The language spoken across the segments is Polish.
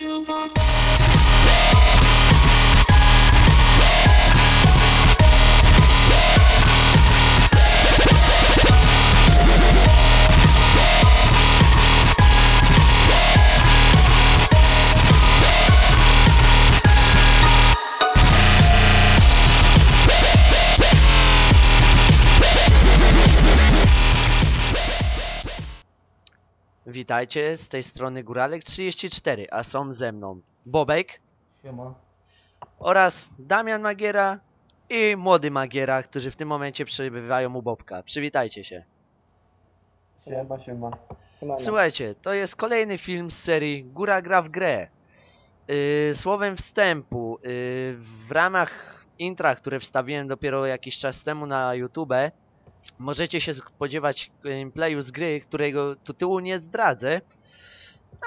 Bye. Witajcie, z tej strony Góralek34, a są ze mną Bobek Siema. oraz Damian Magiera i Młody Magiera, którzy w tym momencie przebywają u Bobka. Przywitajcie się. Siema, siema. Słuchajcie, to jest kolejny film z serii Góra gra w grę. Yy, słowem wstępu, yy, w ramach intra, które wstawiłem dopiero jakiś czas temu na YouTube, możecie się spodziewać gameplayu z gry, którego tytułu nie zdradzę,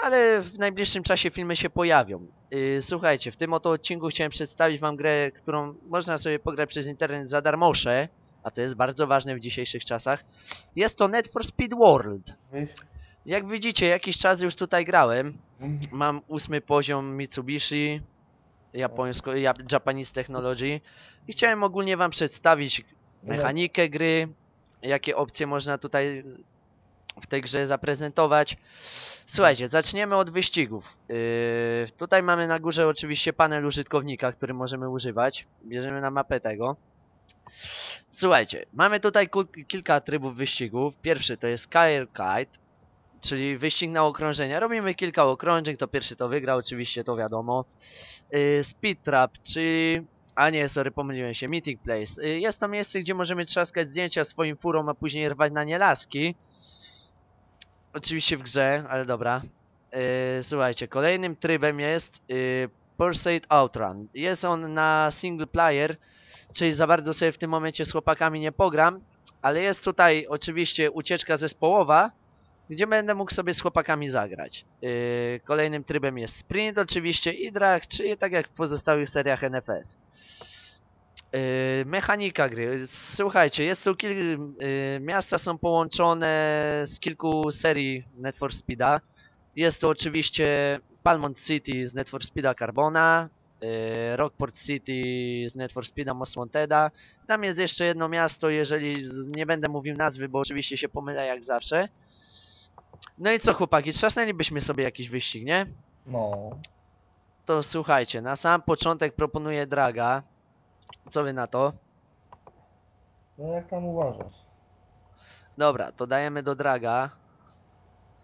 ale w najbliższym czasie filmy się pojawią. Yy, słuchajcie, w tym oto odcinku chciałem przedstawić wam grę, którą można sobie pograć przez internet za darmosze, a to jest bardzo ważne w dzisiejszych czasach. Jest to Net for Speed World. Jak widzicie, jakiś czas już tutaj grałem. Mam ósmy poziom Mitsubishi, japońsko, Jap- Japanese Technology i chciałem ogólnie wam przedstawić mechanikę gry, jakie opcje można tutaj w tej grze zaprezentować. Słuchajcie, zaczniemy od wyścigów. Yy, tutaj mamy na górze oczywiście panel użytkownika, który możemy używać. Bierzemy na mapę tego. Słuchajcie, mamy tutaj kilka trybów wyścigów. Pierwszy to jest Kyle Kite, czyli wyścig na okrążenia. Robimy kilka okrążeń, kto pierwszy to wygra, oczywiście to wiadomo. Yy, Speed Trap, czyli... A nie, sorry, pomyliłem się. Meeting Place. Yy, jest to miejsce, gdzie możemy trzaskać zdjęcia swoim furą, a później rwać na nie laski. Oczywiście w grze, ale dobra. Yy, słuchajcie, kolejnym trybem jest yy, Pursuit Outrun. Jest on na single player, czyli za bardzo sobie w tym momencie z chłopakami nie pogram, ale jest tutaj oczywiście ucieczka zespołowa, gdzie będę mógł sobie z chłopakami zagrać. Yy, kolejnym trybem jest sprint oczywiście i drag, czyli tak jak w pozostałych seriach NFS. Yy, mechanika gry. Słuchajcie, jest tu kil... Yy, miasta są połączone z kilku serii Net for Speeda. Jest to oczywiście Palmont City z Net for Speeda Carbona, yy, Rockport City z Net for Speeda Most Wanteda. Tam jest jeszcze jedno miasto, jeżeli nie będę mówił nazwy, bo oczywiście się pomylę jak zawsze. No i co chłopaki, trzasnęlibyśmy sobie jakiś wyścig, nie? No. To słuchajcie, na sam początek proponuję Draga. Co wy na to? No jak tam uważasz? Dobra, to dajemy do Draga.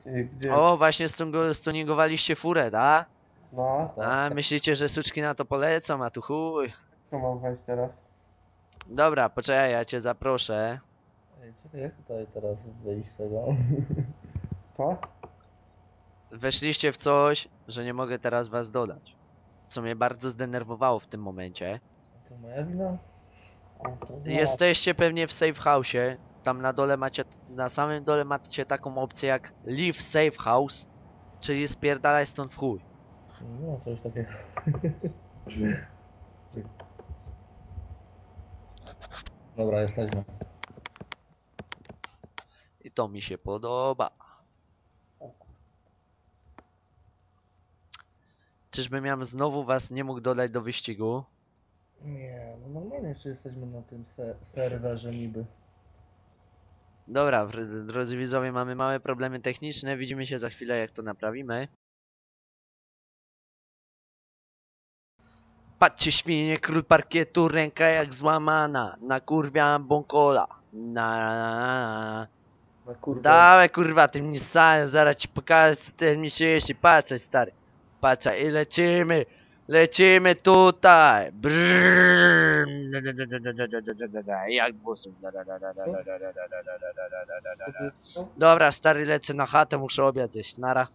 Gdzie? O, właśnie stungo- stuningowaliście furę, da? No, A, tak. myślicie, że suczki na to polecą, a tu chuj. Kto mam wejść teraz? Dobra, poczekaj, ja cię zaproszę. Ej, czekaj, jak tutaj teraz wyjść z tego? To? Weszliście w coś, że nie mogę teraz was dodać. Co mnie bardzo zdenerwowało w tym momencie. To moja wina? A, to znalazł. Jesteście pewnie w safe house'ie. Tam na dole macie, na samym dole macie taką opcję jak Leave Safe House, czyli spierdalaj stąd w chuj. No, coś takiego. Dobra, jesteśmy. I to mi się podoba. Czyżbym ja znowu was nie mógł dodać do wyścigu? Nie, no normalnie czy jesteśmy na tym se serwerze niby. Dobra, drodzy widzowie, mamy małe problemy techniczne. Widzimy się za chwilę, jak to naprawimy. Patrzcie świnie, król parkietu, ręka jak złamana. Nakurwiam bąkola. Na, na, na, na. Kurwa. Dawaj kurwa tym Nissanem, zaraz ci pokażę co ten mi się jeśli patrzaj stary. Patrzaj i lecimy. Lecimy tutaj. Brrrr. Jak. Co? Dobra, stary, lecę na chatę, muszę obiad zjeść, nara.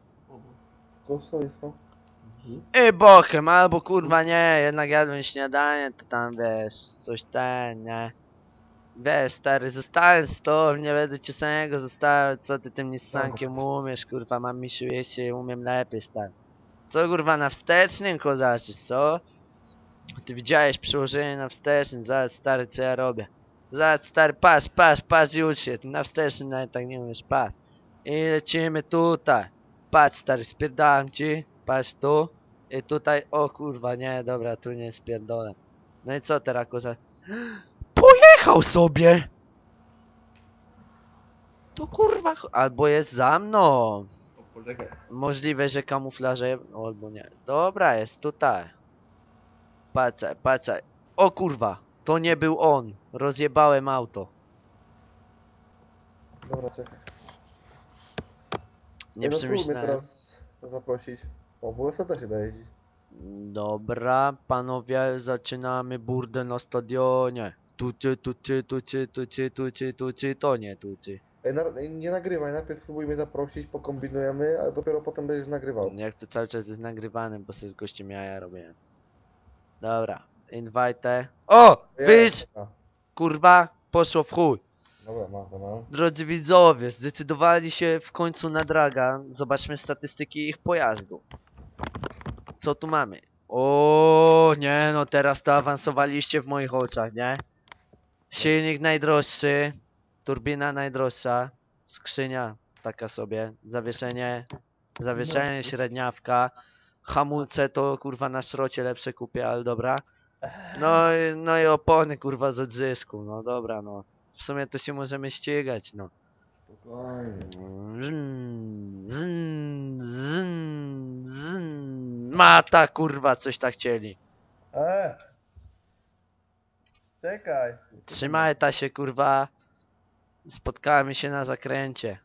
I bochem, albo kurwa nie, jednak jadłem śniadanie, to tam wiesz, coś ten, nie. Wiesz, stary, zostałem z tobą, nie będę cię samego zostawiał, co ty tym Nissankiem umiesz, kurwa, mam misiu jeźdźcie, umiem lepiej, stary. Co kurwa, na wstecznym kozaczysz, co? Ty widziałeś przełożenie na wstecznym, zobacz stary, co ja robię. Zobacz stary, patrz, patrz, patrz ucz się, ty na wstecznym nawet tak nie umiesz, patrz. I lecimy tutaj. Patrz stary, spierdalam ci, patrz tu. I tutaj, o kurwa, nie, dobra, tu nie spierdolę. No i co teraz, koza? Pojechał sobie! To kurwa, albo jest za mną. Poczekaj. Możliwe, że kamuflaże, albo nie. Dobra, jest tutaj. Patrzaj, patrzaj. O kurwa, to nie był on. Rozjebałem auto. Dobra, czekaj. Nie no, przemyślałem. teraz zaprosić. O, w USA też się da jeździć. Dobra, panowie, zaczynamy burdę na stadionie. Tuczy, tuczy, tuczy, tuczy, tuczy, tuczy, to nie tuczy. Ej, na, ej, nie nagrywaj, najpierw spróbuj mnie zaprosić, pokombinujemy, a dopiero potem będziesz nagrywał. Jak to cały czas jest nagrywany, bo sobie z gościem jaja robię. Dobra, invite. O! Wyjdź! A, Kurwa, poszło w chuj. Dobra, ma, to mam. Drodzy widzowie, zdecydowali się w końcu na draga. Zobaczmy statystyki ich pojazdu. Co tu mamy? O, nie no, teraz to awansowaliście w moich oczach, nie? Silnik najdroższy, turbina najdroższa, skrzynia taka sobie, zawieszenie, zawieszenie średniawka, hamulce to kurwa na szrocie lepsze kupię, ale dobra. No, i- no i opony kurwa z odzysku, no dobra no. W sumie to się możemy ścigać, no. Spokojnie. Zn, zn, zn, zn. Mata kurwa, coś tak chcieli. E! Czekaj. Trzymaj ta się kurwa. Spotkamy się na zakręcie.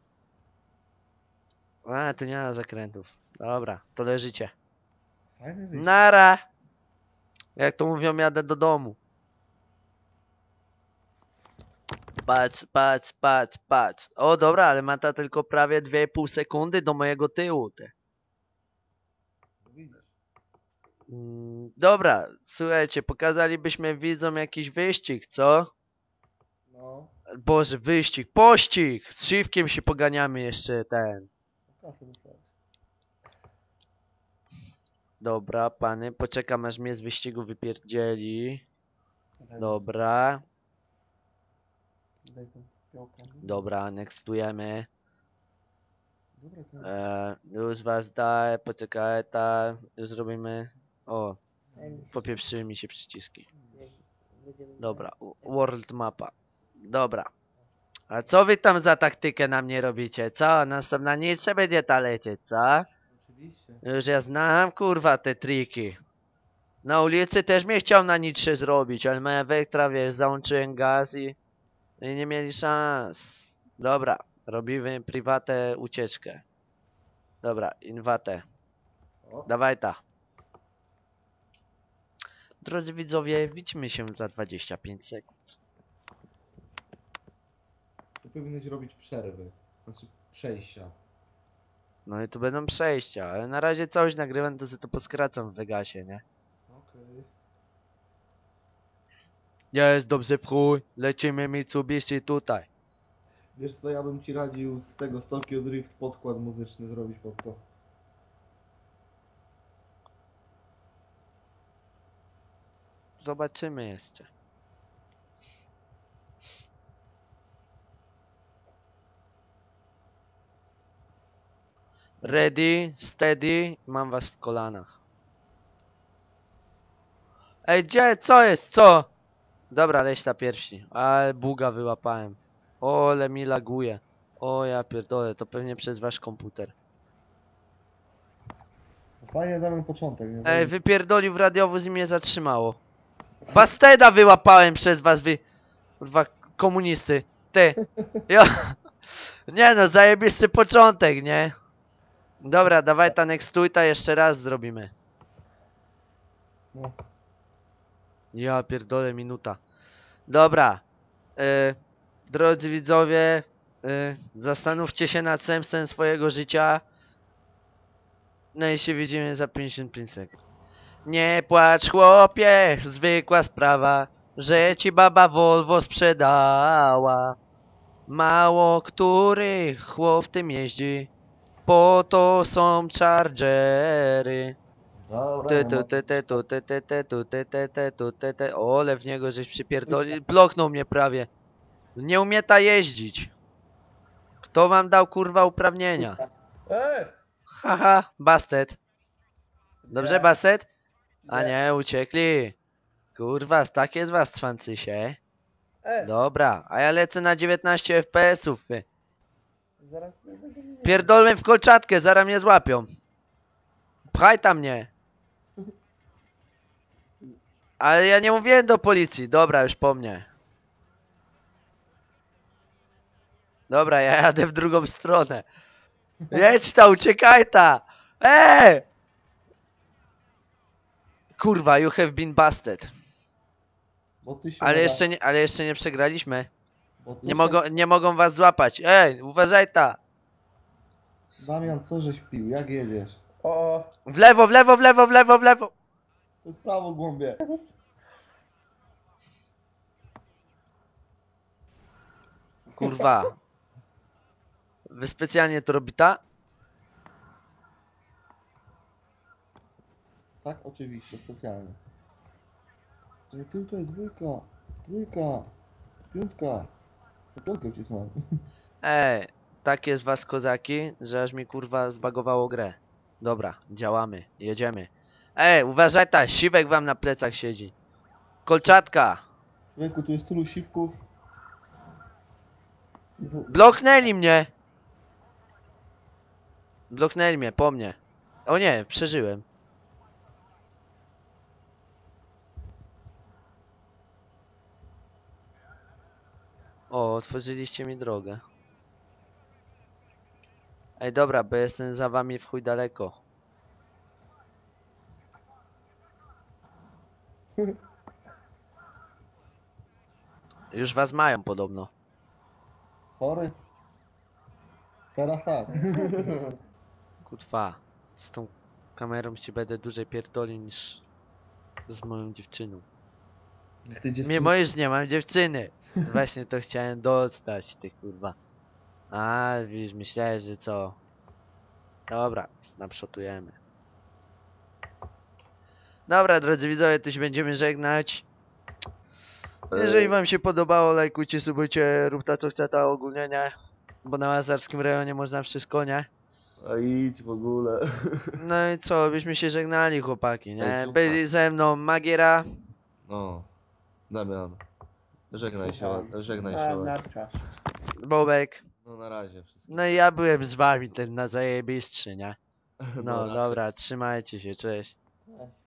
A, tu nie ma zakrętów. Dobra, to leżycie. Nara! Jak to mówią, jadę do domu. Patrz, patrz, patrz, patrz. O, dobra, ale ma ta tylko prawie 2,5 sekundy do mojego tyłu. Ty. Mm, Dobra, słuchajcie, pokazalibyśmy widzom jakiś wyścig, co? No. Boże, wyścig, pościg! Z szybkiem się poganiamy jeszcze ten. Dobra, pany, poczekam aż mnie z wyścigu wypierdzieli. Dobra, dobra, nextujemy. E, już was daję, poczekaj, ta, już zrobimy. O, popieprzyły mi się przyciski. Dobra, world mapa. Dobra. A co wy tam za taktykę na mnie robicie, co? Następna nic się będzie ta lecieć, co? Oczywiście. Już ja znam, kurwa, te triki. Na ulicy też mnie chciał na nitrze zrobić, ale moja wektra, wiesz, załączyłem gaz i... i nie mieli szans. Dobra, robimy prywatę ucieczkę. Dobra, inwatę. O, Dawaj ta. Drodzy widzowie, widzimy się za 25 sekund. Tu powinieneś robić przerwy. Znaczy przejścia. No i tu będą przejścia, ale na razie coś nagrywam, to sobie to poskracam w Vegasie, nie? Okej. Jest dobrze w chuj, lecimy Mitsubishi tutaj. Wiesz co, ja bym ci radził z tego z Tokyo Drift podkład muzyczny zrobić pod to. Zobaczymy jeszcze. Ready, steady, mam was w kolanach. Ej, gdzie? Co jest? Co? Dobra, leś ta pierwsi. Ale buga wyłapałem. Ole mi laguje. O ja pierdolę, to pewnie przez wasz komputer. Fajnie damy początek, nie? Ej, wypierdolił w radiowóz i mnie zatrzymało. Basteda wyłapałem przez was, wy... Kurwa, komunisty. Ty. Ja... Nie no, zajebisty początek, nie? Dobra, dawaj ta nextuita jeszcze raz zrobimy. No. Ja pierdolę, minuta. Dobra. Y, drodzy widzowie, y, zastanówcie się nad sensem swojego życia. No i się widzimy za 55 sekund. Nie płacz chłopie, zwykła sprawa, że ci baba Volvo sprzedała. Mało który chłop w tym jeździ, po to są chargery. Dobra, tu, tu, tu, tu. Ole w niego żeś przypierdolił. Bloknął mnie prawie. Nie umie ta jeździć. Kto wam dał kurwa uprawnienia? Ej! Haha, bastet. Dobrze, Nie. Baset? A Nie. nie, uciekli. Kurwa, takie z was cwancysie. E, Dobra, a ja lecę na 19 FPS-ów. Zaraz mnie Pierdolmy w kolczatkę, zaraz mnie złapią. Pchaj tam mnie. Ale ja nie mówiłem do policji. Dobra, już po mnie. Dobra, ja jadę w drugą stronę. Jedź ta, uciekaj ta! Eee! Kurwa, you have been busted. Ale jeszcze nie, ale jeszcze nie przegraliśmy. Nie się- mogą, nie mogą was złapać. Ej, uważaj ta! Damian, co żeś pił? Jak jedziesz? O, o, W lewo, w lewo, w lewo, w lewo, w lewo! To jest prawo głąbie. Kurwa. Wy specjalnie to robita? Tak, oczywiście, specjalnie. Czekaj, ty jest dwójka, trójka, piątka. Piątkę wcisnąłem. Ej, tak jest was kozaki, że aż mi kurwa zbagowało grę. Dobra, działamy, jedziemy. Ej, uważaj ta, siwek wam na plecach siedzi. Kolczatka! Człowieku, tu jest tylu siwków. Bloknęli mnie! Bloknęli mnie, po mnie. O nie, przeżyłem. O, otworzyliście mi drogę. Ej, dobra, bo jestem za wami w chuj daleko. Już was mają podobno. Chory? Teraz tak. Kurwa, z tą kamerą ci będę dłużej pierdolił niż z moją dziewczyną. Jak ty dziewczyny... Mimo iż nie mam dziewczyny. Właśnie to chciałem dostać, ty kurwa. A, widzisz, myślałeś, że co? Dobra, snapshotujemy. Dobra, drodzy widzowie, to się będziemy żegnać. Jeżeli wam się podobało, lajkujcie, subujcie, rób ta co chce, ta ogólnie nie. Bo na Łazarskim rejonie można wszystko, nie? A idź w ogóle. No i co, byśmy się żegnali, chłopaki, nie? Byli ze mną Magiera, No, Damian. Żegnaj się, żegnaj a, się. na ład- czas. Bobek. No na razie wszystko. No i ja byłem z wami ten na zajebistszy, nie? No raczej. dobra, trzymajcie się, cześć. Cześć.